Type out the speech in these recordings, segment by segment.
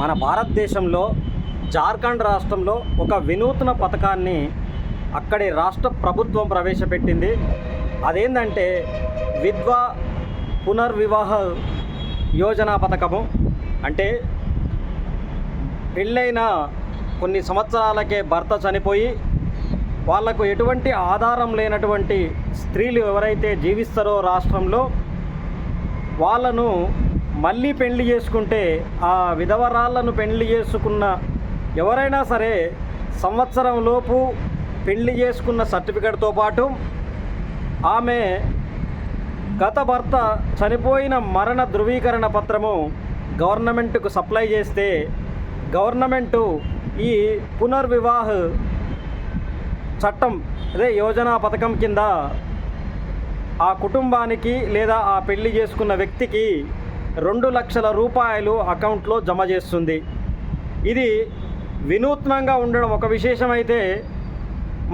మన భారతదేశంలో జార్ఖండ్ రాష్ట్రంలో ఒక వినూత్న పథకాన్ని అక్కడి రాష్ట్ర ప్రభుత్వం ప్రవేశపెట్టింది. అదేంటంటే విద్వా పునర్వివాహ యోజన పథకము. అంటే పెళ్ళైన కొన్ని సంవత్సరాలకే భర్త చనిపోయి వాళ్ళకు ఎటువంటి ఆధారం లేనటువంటి స్త్రీలు ఎవరైతే జీవిస్తారో రాష్ట్రంలో వాళ్ళను మళ్ళీ పెళ్ళి చేసుకుంటే ఆ విధవరాళ్ళను పెళ్ళి చేసుకున్న ఎవరైనా సరే సంవత్సరం లోపు పెళ్ళి చేసుకున్న సర్టిఫికెట్తో పాటు ఆమె గత భర్త చనిపోయిన మరణ ధృవీకరణ పత్రము గవర్నమెంట్కు సప్లై చేస్తే గవర్నమెంటు ఈ పునర్వివాహ చట్టం అదే యోజన పథకం కింద ఆ కుటుంబానికి లేదా ఆ పెళ్ళి చేసుకున్న వ్యక్తికి రెండు లక్షల రూపాయలు అకౌంట్లో జమ చేస్తుంది. ఇది వినూత్నంగా ఉండడం ఒక విశేషమైతే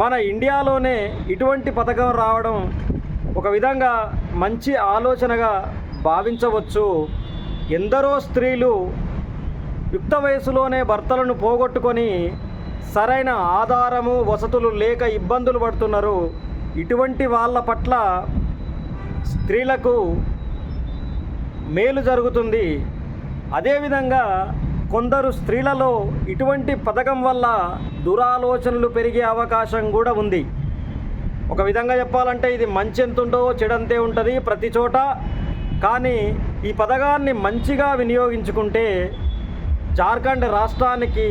మన ఇండియాలోనే ఇటువంటి పథకం రావడం ఒక విధంగా మంచి ఆలోచనగా భావించవచ్చు. ఎందరో స్త్రీలు యుక్త వయసులోనే భర్తలను పోగొట్టుకొని సరైన ఆధారము వసతులు లేక ఇబ్బందులు పడుతున్నారు. ఇటువంటి వాళ్ళ పట్ల స్త్రీలకు మేలు జరుగుతుంది. అదేవిధంగా కొందరు స్త్రీలలో ఇటువంటి పథకం వల్ల దురాలోచనలు పెరిగే అవకాశం కూడా ఉంది. ఒక విధంగా చెప్పాలంటే ఇది మంచి ఎంత ఉంటో చెడంతే ఉంటుంది ప్రతి చోట. కానీ ఈ పథకాన్ని మంచిగా వినియోగించుకుంటే జార్ఖండ్ రాష్ట్రానికి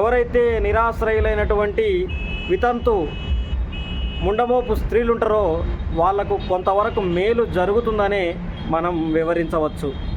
ఎవరైతే నిరాశ్రయులైనటువంటి వితంతు ముండమోపు స్త్రీలుంటారో వాళ్ళకు కొంతవరకు మేలు జరుగుతుందనే మనం వివరించవచ్చు.